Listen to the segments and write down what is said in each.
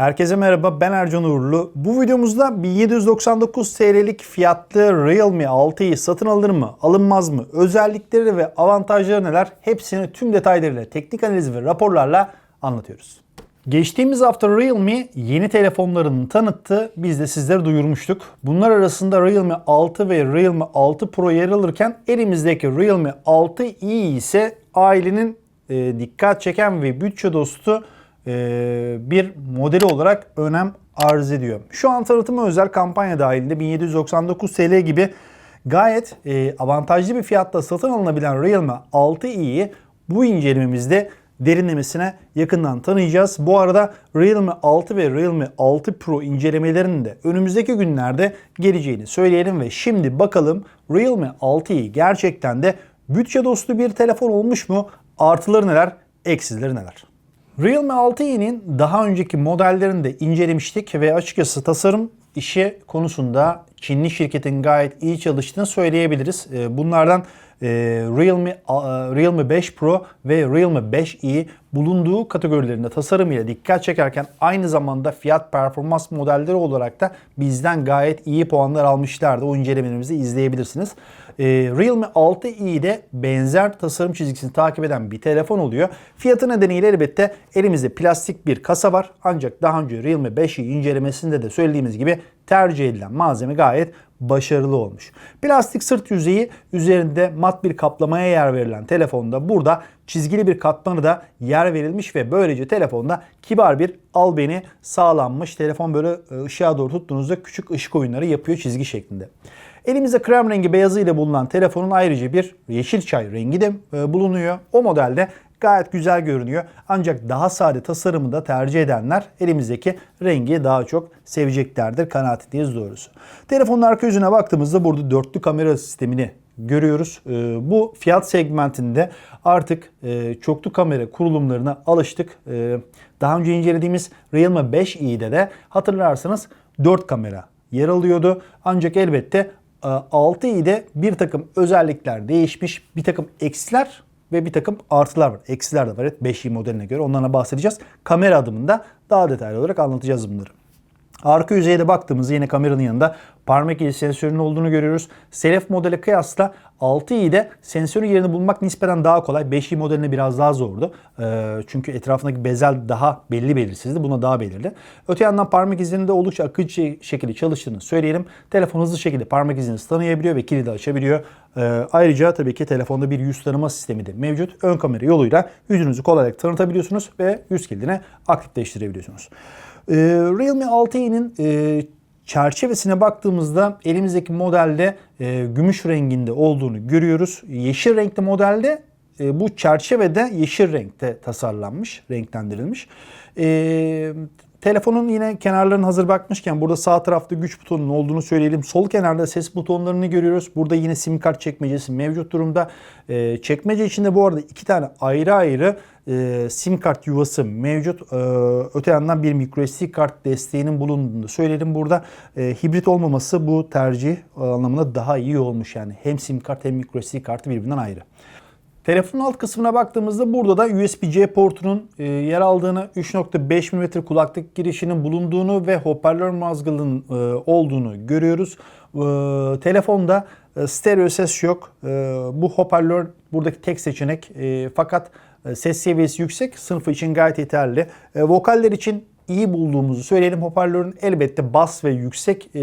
Herkese merhaba ben Ercan Uğurlu. Bu videomuzda 1799 TL'lik fiyatlı Realme 6'yı satın alınır mı, alınmaz mı, özellikleri ve avantajları neler hepsini tüm detaylarıyla teknik analiz ve raporlarla anlatıyoruz. Geçtiğimiz hafta Realme yeni telefonlarını tanıttı. Biz de sizlere duyurmuştuk. Bunlar arasında Realme 6 ve Realme 6 Pro yer alırken elimizdeki Realme 6i ise ailenin e, dikkat çeken ve bütçe dostu bir modeli olarak önem arz ediyor. Şu an tanıtıma özel kampanya dahilinde 1799 TL gibi gayet e, avantajlı bir fiyatta satın alınabilen Realme 6i'yi bu incelememizde derinlemesine yakından tanıyacağız. Bu arada Realme 6 ve Realme 6 Pro incelemelerinin de önümüzdeki günlerde geleceğini söyleyelim ve şimdi bakalım Realme 6i gerçekten de bütçe dostu bir telefon olmuş mu? Artıları neler, eksileri neler? Realme 6i'nin daha önceki modellerini de incelemiştik ve açıkçası tasarım işi konusunda Çinli şirketin gayet iyi çalıştığını söyleyebiliriz. Ee, Bunlardan e, Realme a- Realme 5 Pro ve Realme 5i bulunduğu kategorilerinde tasarımıyla dikkat çekerken aynı zamanda fiyat performans modelleri olarak da bizden gayet iyi puanlar almışlardı. O incelemelerimizi izleyebilirsiniz. Ee, Realme 6i de benzer tasarım çizgisini takip eden bir telefon oluyor. Fiyatı nedeniyle elbette elimizde plastik bir kasa var. Ancak daha önce Realme 5i incelemesinde de söylediğimiz gibi tercih edilen malzeme gayet başarılı olmuş. Plastik sırt yüzeyi üzerinde mat bir kaplamaya yer verilen telefonda burada çizgili bir katmanı da yer verilmiş ve böylece telefonda kibar bir albeni sağlanmış. Telefon böyle e, ışığa doğru tuttuğunuzda küçük ışık oyunları yapıyor çizgi şeklinde. Elimizde krem rengi beyazı ile bulunan telefonun ayrıca bir yeşil çay rengi de e, bulunuyor. O modelde gayet güzel görünüyor. Ancak daha sade tasarımı da tercih edenler elimizdeki rengi daha çok seveceklerdir kanaatindeyiz doğrusu. Telefonun arka yüzüne baktığımızda burada dörtlü kamera sistemini görüyoruz. Ee, Bu fiyat segmentinde artık e, çoklu kamera kurulumlarına alıştık. Daha önce incelediğimiz Realme 5i'de de hatırlarsanız 4 kamera yer alıyordu. Ancak elbette 6i'de bir takım özellikler değişmiş, bir takım eksiler ve bir takım artılar var. Eksiler de var. Evet 5i modeline göre onlarla bahsedeceğiz. Kamera adımında daha detaylı olarak anlatacağız bunları. Arka yüzeyde baktığımızda yine kameranın yanında parmak izi sensörünün olduğunu görüyoruz. Selef modele kıyasla 6i'de sensörün yerini bulmak nispeten daha kolay. 5i modeline biraz daha zordu. Ee, çünkü etrafındaki bezel daha belli belirsizdi. Buna daha belirli. Öte yandan parmak izinin de oldukça akıcı şekilde çalıştığını söyleyelim. Telefon hızlı şekilde parmak izini tanıyabiliyor ve kilidi açabiliyor. Ee, ayrıca tabii ki telefonda bir yüz tanıma sistemi de mevcut. Ön kamera yoluyla yüzünüzü kolaylıkla tanıtabiliyorsunuz ve yüz kilidini aktifleştirebiliyorsunuz. Ee, Realme 6i'nin e, çerçevesine baktığımızda elimizdeki modelde e, gümüş renginde olduğunu görüyoruz. Yeşil renkli modelde e, bu çerçevede yeşil renkte tasarlanmış, renklendirilmiş. E, telefonun yine kenarlarını hazır bakmışken burada sağ tarafta güç butonunun olduğunu söyleyelim. Sol kenarda ses butonlarını görüyoruz. Burada yine sim kart çekmecesi mevcut durumda. E, çekmece içinde bu arada iki tane ayrı ayrı e, sim kart yuvası mevcut. E, öte yandan bir microSD kart desteğinin bulunduğunu söyleyelim burada. E, hibrit olmaması bu tercih anlamında daha iyi olmuş yani. Hem sim kart hem microSD kartı birbirinden ayrı. Telefonun alt kısmına baktığımızda burada da USB-C portunun e, yer aldığını, 3.5 mm kulaklık girişinin bulunduğunu ve hoparlör mazgalının e, olduğunu görüyoruz. E, telefonda stereo ses yok. Bu hoparlör buradaki tek seçenek. Fakat ses seviyesi yüksek. Sınıfı için gayet yeterli. Vokaller için iyi bulduğumuzu söyleyelim. Hoparlörün elbette bas ve yüksek e,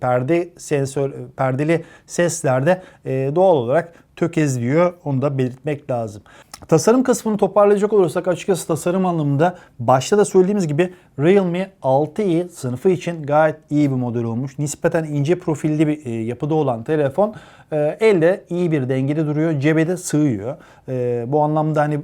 perde sensör perdeli seslerde e, doğal olarak tökezliyor. Onu da belirtmek lazım. Tasarım kısmını toparlayacak olursak açıkçası tasarım anlamında başta da söylediğimiz gibi Realme 6i sınıfı için gayet iyi bir model olmuş. Nispeten ince profilli bir e, yapıda olan telefon e, elde iyi bir dengede duruyor. Cebe de sığıyor. E, bu anlamda hani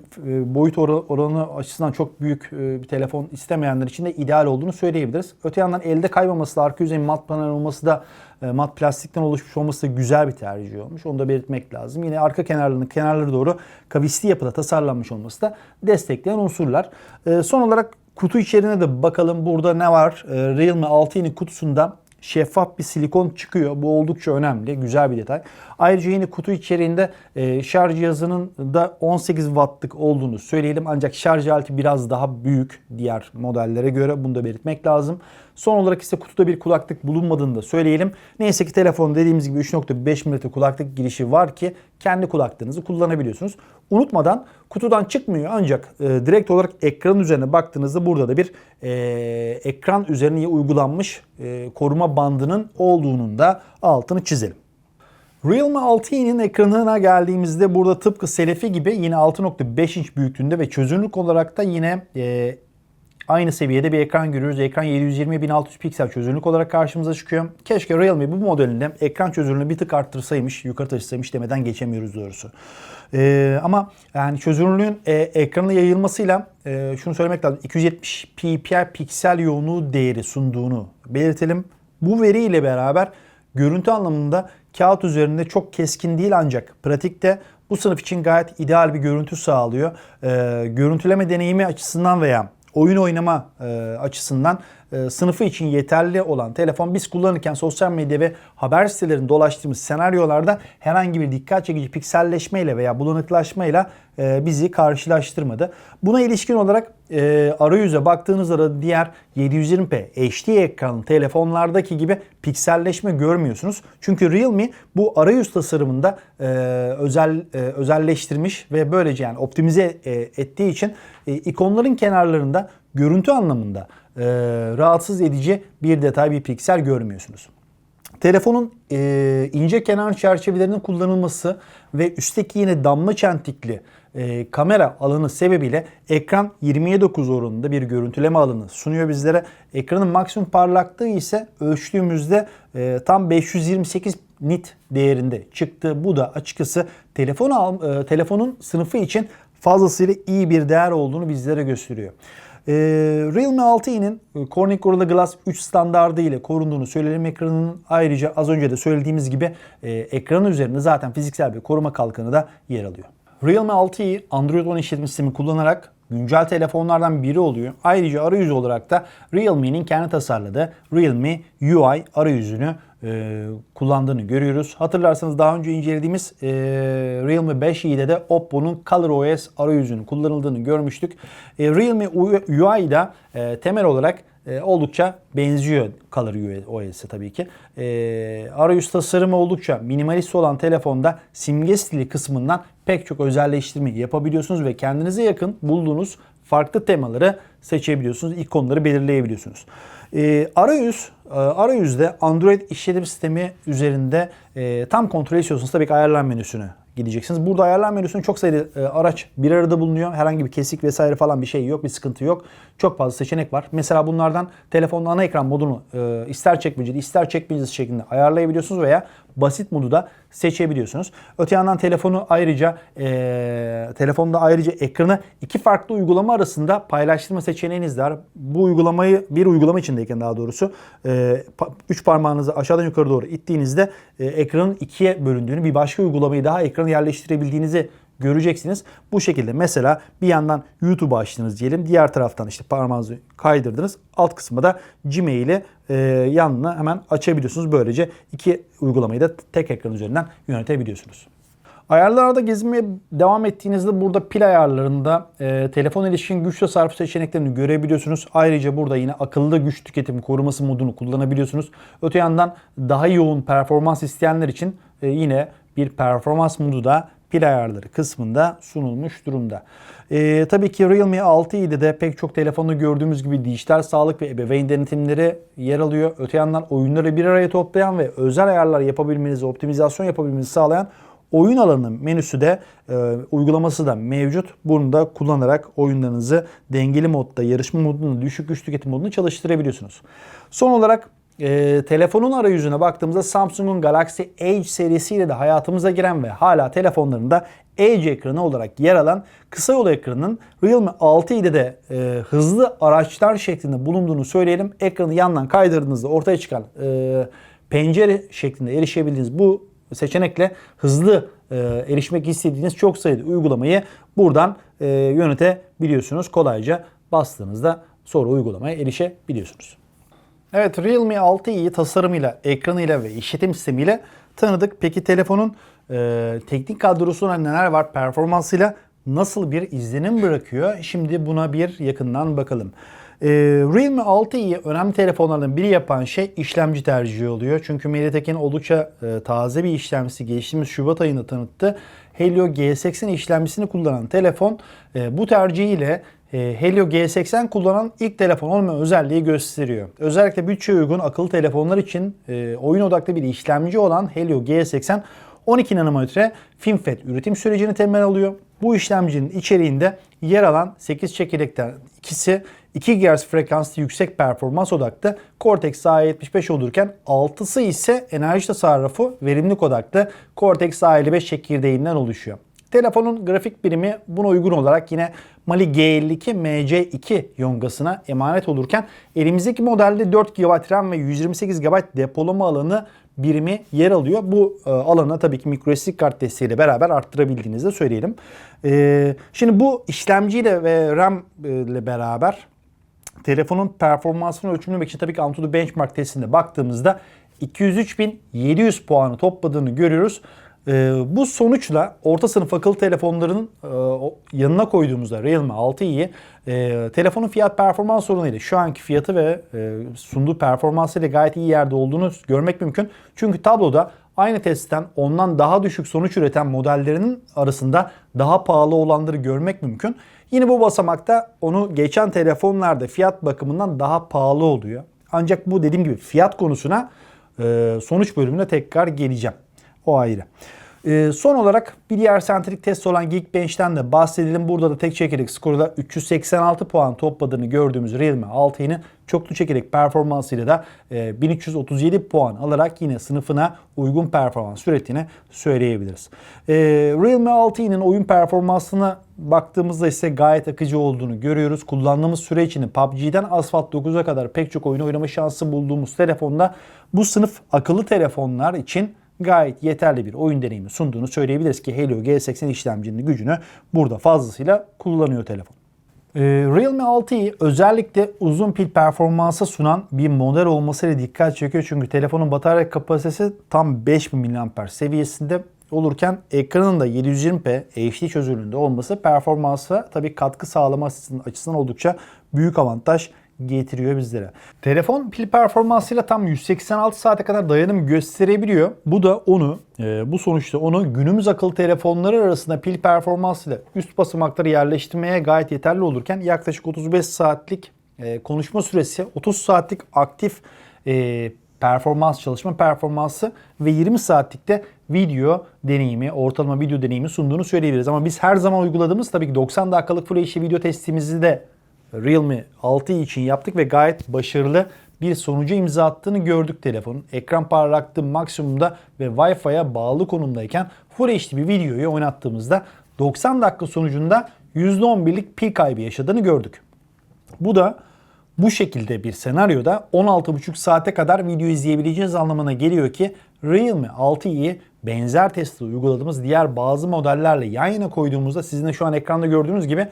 boyut or- oranı açısından çok büyük bir telefon istemeyenler için de ideal olduğunu söyleyebiliriz. Öte yandan elde kaymaması da arka yüzeyin mat panel olması da mat plastikten oluşmuş olması da güzel bir tercih olmuş. Onu da belirtmek lazım. Yine arka kenarlarının kenarları doğru kavisli yapıda tasarlanmış olması da destekleyen unsurlar. E, Son olarak kutu içeriğine de bakalım. Burada ne var? E, Realme 6'nın kutusunda şeffaf bir silikon çıkıyor. Bu oldukça önemli. Güzel bir detay. Ayrıca yine kutu içeriğinde e, şarj cihazının da 18 wattlık olduğunu söyleyelim. Ancak şarj aleti biraz daha büyük diğer modellere göre. Bunu da belirtmek lazım. Son olarak ise kutuda bir kulaklık bulunmadığını da söyleyelim. Neyse ki telefon dediğimiz gibi 3.5 mm kulaklık girişi var ki kendi kulaklığınızı kullanabiliyorsunuz. Unutmadan kutudan çıkmıyor ancak e, direkt olarak ekran üzerine baktığınızda burada da bir e, ekran üzerine uygulanmış e, koruma bandının olduğunun da altını çizelim. Realme 6i'nin ekranına geldiğimizde burada tıpkı Selefi gibi yine 6.5 inç büyüklüğünde ve çözünürlük olarak da yine e, aynı seviyede bir ekran görüyoruz. Ekran 720-1600 piksel çözünürlük olarak karşımıza çıkıyor. Keşke Realme bu modelinde ekran çözünürlüğünü bir tık arttırsaymış, yukarı taşısaymış demeden geçemiyoruz doğrusu. Ee, ama yani çözünürlüğün e, ekrana yayılmasıyla e, şunu söylemek lazım. 270 ppi piksel yoğunluğu değeri sunduğunu belirtelim. Bu veriyle beraber görüntü anlamında kağıt üzerinde çok keskin değil ancak pratikte bu sınıf için gayet ideal bir görüntü sağlıyor. Ee, görüntüleme deneyimi açısından veya oyun oynama açısından e, sınıfı için yeterli olan telefon biz kullanırken sosyal medya ve haber sitelerinde dolaştığımız senaryolarda herhangi bir dikkat çekici pikselleşmeyle veya bulanıklaşmayla e, bizi karşılaştırmadı. Buna ilişkin olarak e, arayüze baktığınızda da diğer 720p HD ekranlı telefonlardaki gibi pikselleşme görmüyorsunuz. Çünkü Realme bu arayüz tasarımında e, özel e, özelleştirmiş ve böylece yani optimize ettiği için ikonların kenarlarında görüntü anlamında e, rahatsız edici bir detay, bir piksel görmüyorsunuz. Telefonun e, ince kenar çerçevelerinin kullanılması ve üstteki yine damla çentikli e, kamera alanı sebebiyle ekran 27 9 oranında bir görüntüleme alanı sunuyor bizlere. Ekranın maksimum parlaklığı ise ölçtüğümüzde e, tam 528 nit değerinde çıktı. Bu da açıkçası telefon e, telefonun sınıfı için fazlasıyla iyi bir değer olduğunu bizlere gösteriyor. Ee, Realme 6i'nin Corning Gorilla Glass 3 standardı ile korunduğunu söyleyelim. Ekranının ayrıca az önce de söylediğimiz gibi e, ekranın üzerinde zaten fiziksel bir koruma kalkanı da yer alıyor. Realme 6i Android 10 işletim sistemi kullanarak güncel telefonlardan biri oluyor. Ayrıca arayüzü olarak da Realme'nin kendi tasarladığı Realme UI arayüzünü e, kullandığını görüyoruz. Hatırlarsanız daha önce incelediğimiz e, Realme 5i'de de Oppo'nun ColorOS arayüzünün kullanıldığını görmüştük. E, Realme UI da e, temel olarak e, oldukça benziyor Color OS'e tabii ki. E, arayüz tasarımı oldukça minimalist olan telefonda simge stili kısmından pek çok özelleştirme yapabiliyorsunuz ve kendinize yakın bulduğunuz farklı temaları seçebiliyorsunuz. ikonları belirleyebiliyorsunuz. E, arayüz, e, arayüzde Android işletim sistemi üzerinde e, tam kontrol istiyorsanız tabii ki ayarlar menüsünü gideceksiniz. Burada ayarlar menüsünün çok sayıda e, araç bir arada bulunuyor. Herhangi bir kesik vesaire falan bir şey yok, bir sıkıntı yok. Çok fazla seçenek var. Mesela bunlardan telefonun ana ekran modunu e, ister çekmeceli ister çekmecesiz şeklinde ayarlayabiliyorsunuz veya basit modu da seçebiliyorsunuz. Öte yandan telefonu ayrıca e, telefonda ayrıca ekranı iki farklı uygulama arasında paylaştırma seçeneğiniz var. Bu uygulamayı bir uygulama içindeyken daha doğrusu e, üç parmağınızı aşağıdan yukarı doğru ittiğinizde e, ekranın ikiye bölündüğünü bir başka uygulamayı daha ekrana yerleştirebildiğinizi göreceksiniz. Bu şekilde mesela bir yandan YouTube açtınız diyelim. Diğer taraftan işte parmağınızı kaydırdınız. Alt kısmı da Gmail'i e, yanına hemen açabiliyorsunuz. Böylece iki uygulamayı da tek ekran üzerinden yönetebiliyorsunuz. Ayarlarda gezmeye devam ettiğinizde burada pil ayarlarında e, telefon ilişkin güç tasarrufu seçeneklerini görebiliyorsunuz. Ayrıca burada yine akıllı güç tüketim koruması modunu kullanabiliyorsunuz. Öte yandan daha yoğun performans isteyenler için e, yine bir performans modu da pil ayarları kısmında sunulmuş durumda. Ee, tabii ki Realme 6i'de de pek çok telefonda gördüğümüz gibi dijital sağlık ve ebeveyn denetimleri yer alıyor. Öte yandan oyunları bir araya toplayan ve özel ayarlar yapabilmenizi, optimizasyon yapabilmenizi sağlayan oyun alanı menüsü de e, uygulaması da mevcut. Bunu da kullanarak oyunlarınızı dengeli modda, yarışma modunda, düşük güç tüketim modunda çalıştırabiliyorsunuz. Son olarak e, telefonun arayüzüne baktığımızda Samsung'un Galaxy Edge serisiyle de hayatımıza giren ve hala telefonlarında Edge ekranı olarak yer alan kısa yol ekranının Realme 6 ile de e, hızlı araçlar şeklinde bulunduğunu söyleyelim. Ekranı yandan kaydırdığınızda ortaya çıkan e, pencere şeklinde erişebildiğiniz bu seçenekle hızlı e, erişmek istediğiniz çok sayıda uygulamayı buradan e, yönetebiliyorsunuz. Kolayca bastığınızda sonra uygulamaya erişebiliyorsunuz. Evet Realme 6i'yi tasarımıyla, ekranıyla ve işletim sistemiyle tanıdık. Peki telefonun e, teknik kadrosunda neler var? Performansıyla nasıl bir izlenim bırakıyor? Şimdi buna bir yakından bakalım. E, Realme 6i'yi önemli telefonlardan biri yapan şey işlemci tercihi oluyor. Çünkü MediaTek'in oldukça e, taze bir işlemcisi geçtiğimiz Şubat ayında tanıttı. Helio G80 işlemcisini kullanan telefon e, bu tercihiyle Helio G80 kullanan ilk telefon olma özelliği gösteriyor. Özellikle bütçe uygun akıllı telefonlar için e, oyun odaklı bir işlemci olan Helio G80 12 nanometre FinFET üretim sürecini temel alıyor. Bu işlemcinin içeriğinde yer alan 8 çekirdekten ikisi 2 GHz frekanslı yüksek performans odaklı Cortex A75 olurken 6'sı ise enerji tasarrufu verimlilik odaklı Cortex A55 çekirdeğinden oluşuyor. Telefonun grafik birimi buna uygun olarak yine Mali G52 MC2 yongasına emanet olurken elimizdeki modelde 4 GB RAM ve 128 GB depolama alanı birimi yer alıyor. Bu e, alanı tabii ki microSD kart desteğiyle beraber arttırabildiğinizi de söyleyelim. E, şimdi bu işlemciyle ve RAM ile beraber telefonun performansını ölçümlemek için tabii ki Antutu Benchmark testinde baktığımızda 203.700 puanı topladığını görüyoruz. Ee, bu sonuçla orta sınıf akıllı telefonların e, yanına koyduğumuzda Realme 6i'yi e, telefonun fiyat performans sorunuyla şu anki fiyatı ve e, sunduğu performansıyla gayet iyi yerde olduğunu görmek mümkün. Çünkü tabloda aynı testten ondan daha düşük sonuç üreten modellerinin arasında daha pahalı olanları görmek mümkün. Yine bu basamakta onu geçen telefonlarda fiyat bakımından daha pahalı oluyor. Ancak bu dediğim gibi fiyat konusuna e, sonuç bölümüne tekrar geleceğim. O ayrı. Ee, son olarak bir diğer sentrik test olan Geekbench'ten de bahsedelim. Burada da tek çekirdek skorda 386 puan topladığını gördüğümüz Realme 6i'nin çoklu çekirdek performansıyla da e, 1337 puan alarak yine sınıfına uygun performans ürettiğini söyleyebiliriz. E, Realme 6i'nin oyun performansına baktığımızda ise gayet akıcı olduğunu görüyoruz. Kullandığımız süre içinde PUBG'den Asphalt 9'a kadar pek çok oyun oynama şansı bulduğumuz telefonda bu sınıf akıllı telefonlar için gayet yeterli bir oyun deneyimi sunduğunu söyleyebiliriz ki Helio G80 işlemcinin gücünü burada fazlasıyla kullanıyor telefon. Ee, Realme 6'yı özellikle uzun pil performansı sunan bir model olmasıyla dikkat çekiyor. Çünkü telefonun batarya kapasitesi tam 5000 mAh seviyesinde olurken ekranın da 720p HD çözünürlüğünde olması performansa tabii katkı sağlama açısından oldukça büyük avantaj getiriyor bizlere. Telefon pil performansıyla tam 186 saate kadar dayanım gösterebiliyor. Bu da onu, e, bu sonuçta onu günümüz akıllı telefonları arasında pil performansıyla üst basamakları yerleştirmeye gayet yeterli olurken yaklaşık 35 saatlik e, konuşma süresi, 30 saatlik aktif e, performans, çalışma performansı ve 20 saatlikte video deneyimi, ortalama video deneyimi sunduğunu söyleyebiliriz. Ama biz her zaman uyguladığımız tabii ki 90 dakikalık Full HD video testimizi de Realme 6 için yaptık ve gayet başarılı bir sonucu imza attığını gördük telefonun. Ekran parlaklığı maksimumda ve Wi-Fi'ye bağlı konumdayken Full HD bir videoyu oynattığımızda 90 dakika sonucunda %11'lik pil kaybı yaşadığını gördük. Bu da bu şekilde bir senaryoda 16,5 saate kadar video izleyebileceğiniz anlamına geliyor ki Realme 6i'yi benzer testi uyguladığımız diğer bazı modellerle yan yana koyduğumuzda sizin de şu an ekranda gördüğünüz gibi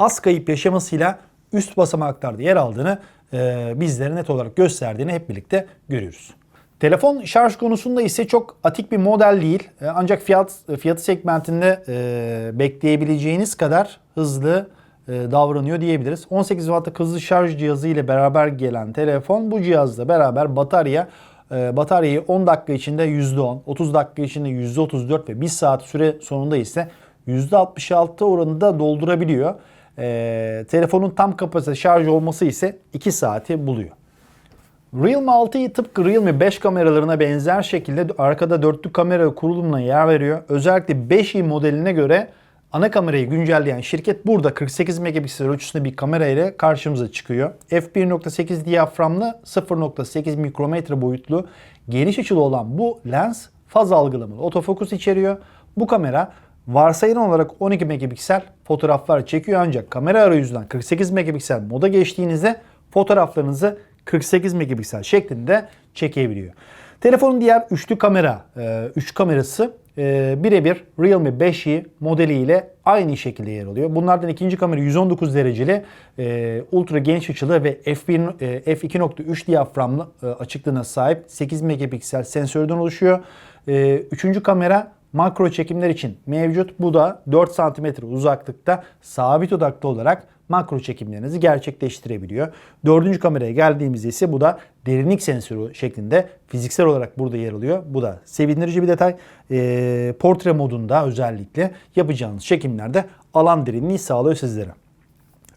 az kayıp yaşamasıyla üst basamaklarda yer aldığını e, bizlere net olarak gösterdiğini hep birlikte görüyoruz. Telefon şarj konusunda ise çok atik bir model değil. E, ancak fiyat fiyatı segmentinde e, bekleyebileceğiniz kadar hızlı e, davranıyor diyebiliriz. 18 wattlık hızlı şarj cihazı ile beraber gelen telefon bu cihazla beraber batarya e, bataryayı 10 dakika içinde %10, 30 dakika içinde %34 ve 1 saat süre sonunda ise %66 oranında doldurabiliyor. E, telefonun tam kapasite şarj olması ise 2 saati buluyor. Realme 6'yı tıpkı Realme 5 kameralarına benzer şekilde arkada dörtlü kamera kurulumuna yer veriyor. Özellikle 5i modeline göre ana kamerayı güncelleyen şirket burada 48 megapiksel ölçüsünde bir kamera ile karşımıza çıkıyor. f1.8 diyaframlı 0.8 mikrometre boyutlu geniş açılı olan bu lens faz algılamalı otofokus içeriyor. Bu kamera varsayılan olarak 12 megapiksel fotoğraflar çekiyor ancak kamera arayüzünden 48 megapiksel moda geçtiğinizde fotoğraflarınızı 48 megapiksel şeklinde çekebiliyor. Telefonun diğer üçlü kamera, 3 e, kamerası e, birebir Realme 5i modeliyle aynı şekilde yer alıyor. Bunlardan ikinci kamera 119 dereceli e, ultra geniş açılı ve f1, e, f2.3 diyaframlı açıklığına sahip 8 megapiksel sensörden oluşuyor. Üçüncü kamera makro çekimler için mevcut. Bu da 4 cm uzaklıkta sabit odaklı olarak makro çekimlerinizi gerçekleştirebiliyor. Dördüncü kameraya geldiğimizde ise bu da derinlik sensörü şeklinde fiziksel olarak burada yer alıyor. Bu da sevindirici bir detay. E, portre modunda özellikle yapacağınız çekimlerde alan derinliği sağlıyor sizlere.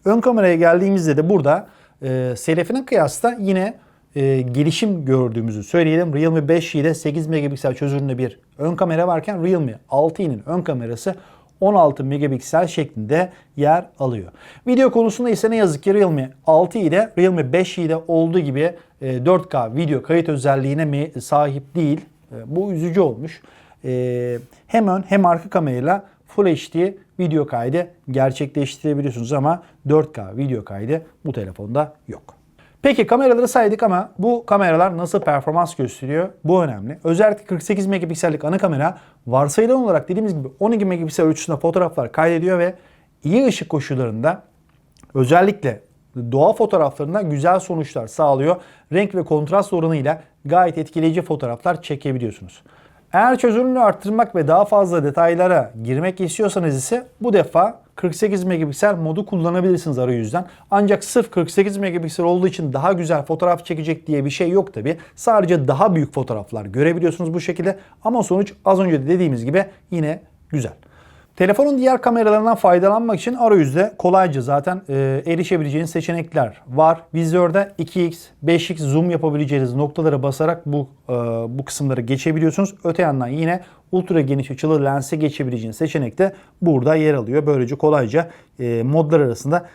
Ön kameraya geldiğimizde de burada e, selefine kıyasla yine e, gelişim gördüğümüzü söyleyelim. Realme 5i'de 8 megapiksel çözünürlüğünde bir ön kamera varken Realme 6i'nin ön kamerası 16 megapiksel şeklinde yer alıyor. Video konusunda ise ne yazık ki Realme 6 ile Realme 5i'de olduğu gibi e, 4K video kayıt özelliğine sahip değil. E, bu üzücü olmuş. E, hem ön hem arka kamerayla Full HD video kaydı gerçekleştirebiliyorsunuz ama 4K video kaydı bu telefonda yok. Peki kameraları saydık ama bu kameralar nasıl performans gösteriyor? Bu önemli. Özellikle 48 megapiksellik ana kamera varsayılan olarak dediğimiz gibi 12 megapiksel ölçüsünde fotoğraflar kaydediyor ve iyi ışık koşullarında özellikle doğa fotoğraflarında güzel sonuçlar sağlıyor. Renk ve kontrast oranıyla gayet etkileyici fotoğraflar çekebiliyorsunuz. Eğer çözünürlüğü arttırmak ve daha fazla detaylara girmek istiyorsanız ise bu defa 48 megapiksel modu kullanabilirsiniz arayüzden. Ancak sırf 48 megapiksel olduğu için daha güzel fotoğraf çekecek diye bir şey yok tabi. Sadece daha büyük fotoğraflar görebiliyorsunuz bu şekilde. Ama sonuç az önce de dediğimiz gibi yine güzel. Telefonun diğer kameralarından faydalanmak için arayüzde kolayca zaten e, erişebileceğiniz seçenekler var. Vizörde 2x, 5x zoom yapabileceğiniz noktalara basarak bu e, bu kısımları geçebiliyorsunuz. Öte yandan yine ultra geniş açılı lense geçebileceğiniz seçenek de burada yer alıyor. Böylece kolayca e, modlar arasında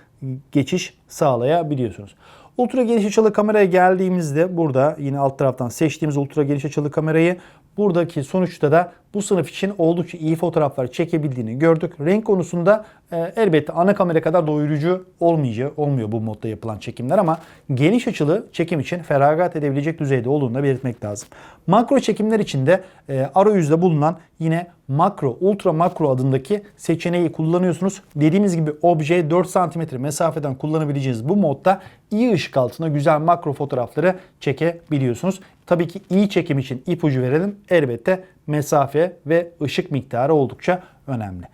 geçiş sağlayabiliyorsunuz. Ultra geniş açılı kameraya geldiğimizde burada yine alt taraftan seçtiğimiz ultra geniş açılı kamerayı buradaki sonuçta da bu sınıf için oldukça iyi fotoğraflar çekebildiğini gördük. Renk konusunda e, elbette ana kamera kadar doyurucu olmayacak, olmuyor bu modda yapılan çekimler ama geniş açılı çekim için feragat edebilecek düzeyde olduğunu da belirtmek lazım. Makro çekimler için de e, arayüzde bulunan yine makro, ultra makro adındaki seçeneği kullanıyorsunuz. Dediğimiz gibi obje 4 cm mesafeden kullanabileceğiniz bu modda iyi ışık altında güzel makro fotoğrafları çekebiliyorsunuz. Tabii ki iyi çekim için ipucu verelim. Elbette mesafe ve ışık miktarı oldukça önemli.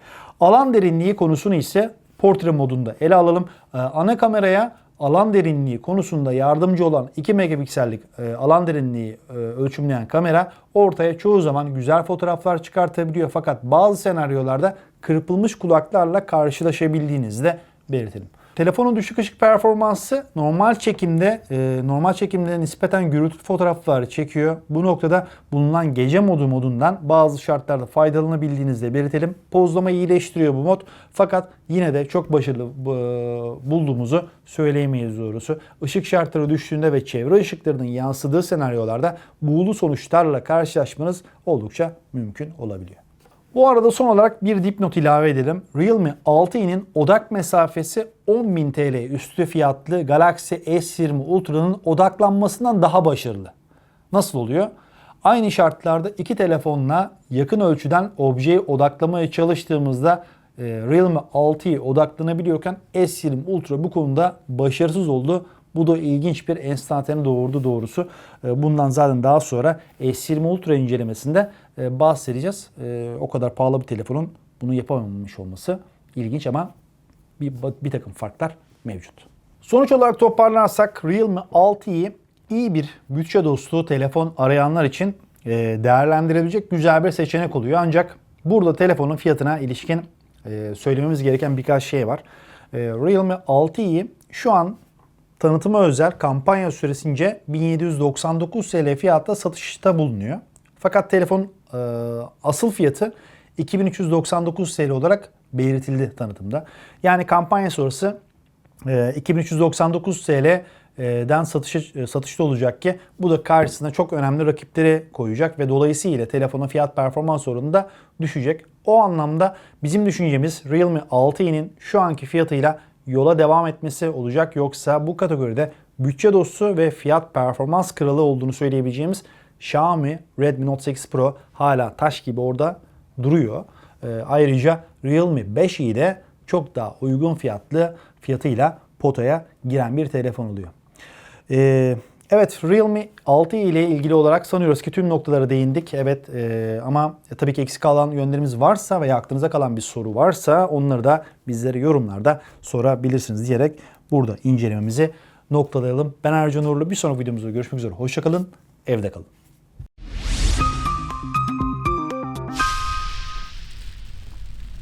Alan derinliği konusunu ise portre modunda ele alalım. Ee, ana kameraya alan derinliği konusunda yardımcı olan 2 megapiksellik e, alan derinliği e, ölçümleyen kamera ortaya çoğu zaman güzel fotoğraflar çıkartabiliyor. Fakat bazı senaryolarda kırpılmış kulaklarla karşılaşabildiğinizde belirtelim. Telefonun düşük ışık performansı normal çekimde e, normal çekimde nispeten gürültü fotoğrafları çekiyor. Bu noktada bulunan gece modu modundan bazı şartlarda faydalanabildiğinizde de belirtelim. Pozlama iyileştiriyor bu mod. Fakat yine de çok başarılı e, bulduğumuzu söyleyemeyiz doğrusu. Işık şartları düştüğünde ve çevre ışıklarının yansıdığı senaryolarda buğulu sonuçlarla karşılaşmanız oldukça mümkün olabiliyor. Bu arada son olarak bir dipnot ilave edelim. Realme 6i'nin odak mesafesi 10.000 TL üstü fiyatlı Galaxy S20 Ultra'nın odaklanmasından daha başarılı. Nasıl oluyor? Aynı şartlarda iki telefonla yakın ölçüden objeyi odaklamaya çalıştığımızda e, Realme 6'yı odaklanabiliyorken S20 Ultra bu konuda başarısız oldu. Bu da ilginç bir enstantane doğurdu doğrusu. E, bundan zaten daha sonra S20 Ultra incelemesinde e, bahsedeceğiz. E, o kadar pahalı bir telefonun bunu yapamamış olması ilginç ama bir, bir takım farklar mevcut. Sonuç olarak toparlarsak Realme 6'yı iyi bir bütçe dostu telefon arayanlar için değerlendirebilecek güzel bir seçenek oluyor. Ancak burada telefonun fiyatına ilişkin söylememiz gereken birkaç şey var. Realme 6'yı şu an tanıtıma özel kampanya süresince 1799 TL fiyatta satışta bulunuyor. Fakat telefon e, asıl fiyatı 2399 TL olarak belirtildi tanıtımda. Yani kampanya sonrası e, 2399 TL'den satışa, e, satışta olacak ki bu da karşısına çok önemli rakipleri koyacak ve dolayısıyla telefonun fiyat performans oranında düşecek. O anlamda bizim düşüncemiz Realme 6i'nin şu anki fiyatıyla yola devam etmesi olacak. Yoksa bu kategoride bütçe dostu ve fiyat performans kralı olduğunu söyleyebileceğimiz Xiaomi Redmi Note 8 Pro hala taş gibi orada duruyor. Ee, ayrıca Realme 5i de çok daha uygun fiyatlı fiyatıyla potaya giren bir telefon oluyor. Ee, evet Realme 6 ile ilgili olarak sanıyoruz ki tüm noktalara değindik. Evet e, ama tabii ki eksik kalan yönlerimiz varsa veya aklınıza kalan bir soru varsa onları da bizlere yorumlarda sorabilirsiniz diyerek burada incelememizi noktalayalım. Ben Ercan Uğurlu. Bir sonraki videomuzda görüşmek üzere. Hoşçakalın. Evde kalın.